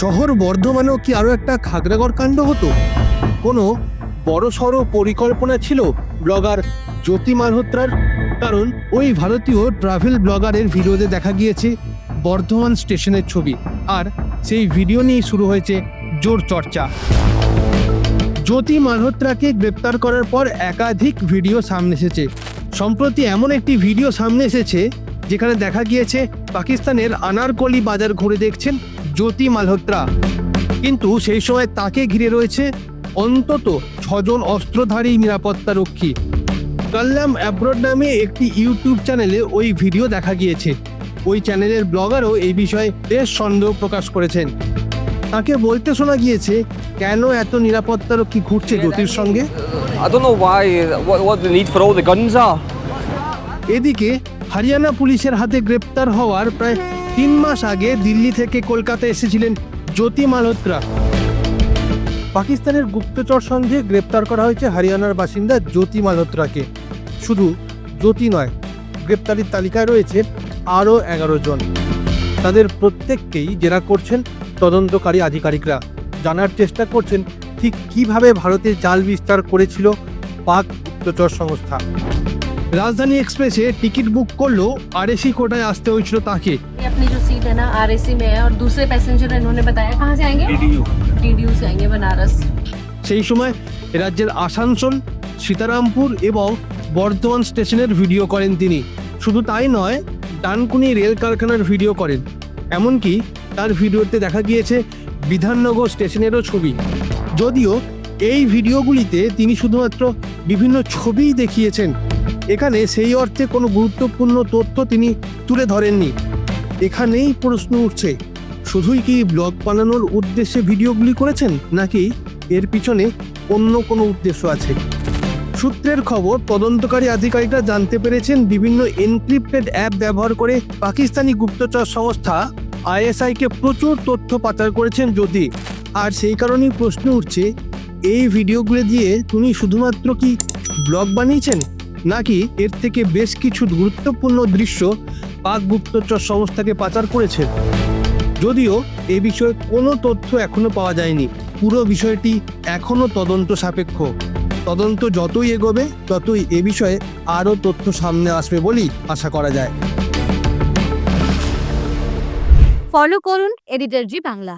শহর বর্ধমানেও কি আরও একটা খাগড়াগড় কাণ্ড হতো? কোনো বড়সড় পরিকল্পনা ছিল ব্লগার জ্যোতি মালহোত্রার? কারণ ওই ভারতীয় ট্রাভেল ব্লগারের ভিডিওতে দেখা গিয়েছে বর্ধমান স্টেশনের ছবি। আর সেই ভিডিও নিয়ে শুরু হয়েছে জোর চর্চা। জ্যোতি মালহোত্রাকে গ্রেপ্তার করার পর একাধিক ভিডিও সামনে এসেছে। সম্প্রতি এমন একটি ভিডিও সামনে এসেছে যেখানে দেখা গিয়েছে পাকিস্তানের আনারকলি বাজার ঘুরে দেখছেন জ্যোতি মালহোত্রা। কিন্তু সেই সময় তাকে ঘিরে রয়েছে অন্তত ছজন অস্ত্রধারী নিরাপত্তা রক্ষী। কাল্লাম অ্যাব্রড নামে একটি ইউটিউব চ্যানেলে ওই ভিডিও দেখা গিয়েছে। ওই চ্যানেলের ব্লগারও এই বিষয়ে বেশ সন্দেহ প্রকাশ করেছেন। তাকে বলতে শোনা গিয়েছে কেন এত নিরাপত্তা রক্ষী ঘুরছে জ্যোতির সঙ্গে. এদিকে হরিয়ানা পুলিশের হাতে গ্রেপ্তার হওয়ার প্রায় তিন মাস আগে দিল্লি থেকে কলকাতা এসেছিলেন জ্যোতি মালহোত্রা। পাকিস্তানের গুপ্তচর সন্দেহে গ্রেপ্তার করা হয়েছে হরিয়ানার বাসিন্দা জ্যোতি মালহোত্রাকে। শুধু জ্যোতি নয়, গ্রেপ্তারির তালিকায় রয়েছে আরও এগারো জন। তাদের প্রত্যেককেই জেরা করছেন তদন্তকারী আধিকারিকরা। জানার চেষ্টা করছেন, ঠিক কীভাবে ভারতে জাল বিস্তার করেছিল পাক গুপ্তচর সংস্থা। রাজধানী এক্সপ্রেসে টিকিট বুক করলো আরএসি কোটায় আসতে হয়েছিল তাকে ये अपनी जो सीट है ना आरएसी में है और दूसरे पैसेंजर इन्होंने बताया कहाँ से आएंगे डीडीयू से आएंगे बनारस সেই সময় রাজ্যের আসানসোল সীতারামপুর এবং বর্ধমান স্টেশনের ভিডিও করেন তিনি শুধু তাই নয় ডানকুনি রেল কারখানার ভিডিও করেন এমনকি তার ভিডিওতে দেখা গিয়েছে বিধাননগর স্টেশনেরও ছবি যদিও এই ভিডিওগুলিতে তিনি শুধুমাত্র বিভিন্ন ছবিই দেখিয়েছেন এখানে সেই অর্থে কোনো গুরুত্বপূর্ণ তথ্য তিনি তুলে ধরেননি। এখানেই প্রশ্ন উঠছে, শুধুই কি ব্লগ বানানোর উদ্দেশ্যে ভিডিওগুলি করেছেন, নাকি এর পিছনে অন্য কোনো উদ্দেশ্য আছে? সূত্রের খবর, তদন্তকারী আধিকারিকরা জানতে পেরেছেন, বিভিন্ন এনক্রিপ্টেড অ্যাপ ব্যবহার করে পাকিস্তানি গুপ্তচর সংস্থা আইএসআইকে প্রচুর তথ্য পাচার করেছেন যদি। আর সেই কারণেই প্রশ্ন উঠছে, এই ভিডিওগুলো দিয়ে তুমি শুধুমাত্র কি ব্লগ বানিয়েছেন? নাকি এর থেকে বেশ কিছু গুরুত্বপূর্ণ দৃশ্য পাক গুপ্তচর সংস্থাকে পাচার করেছে? যদিও এ বিষয়ে কোনো তথ্য এখনও পাওয়া যায়নি। পুরো বিষয়টি এখনও তদন্ত সাপেক্ষ। তদন্ত যতই এগোবে, ততই এ বিষয়ে আরও তথ্য সামনে আসবে বলেই আশা করা যায়। ফলো করুন এডিটর জি বাংলা।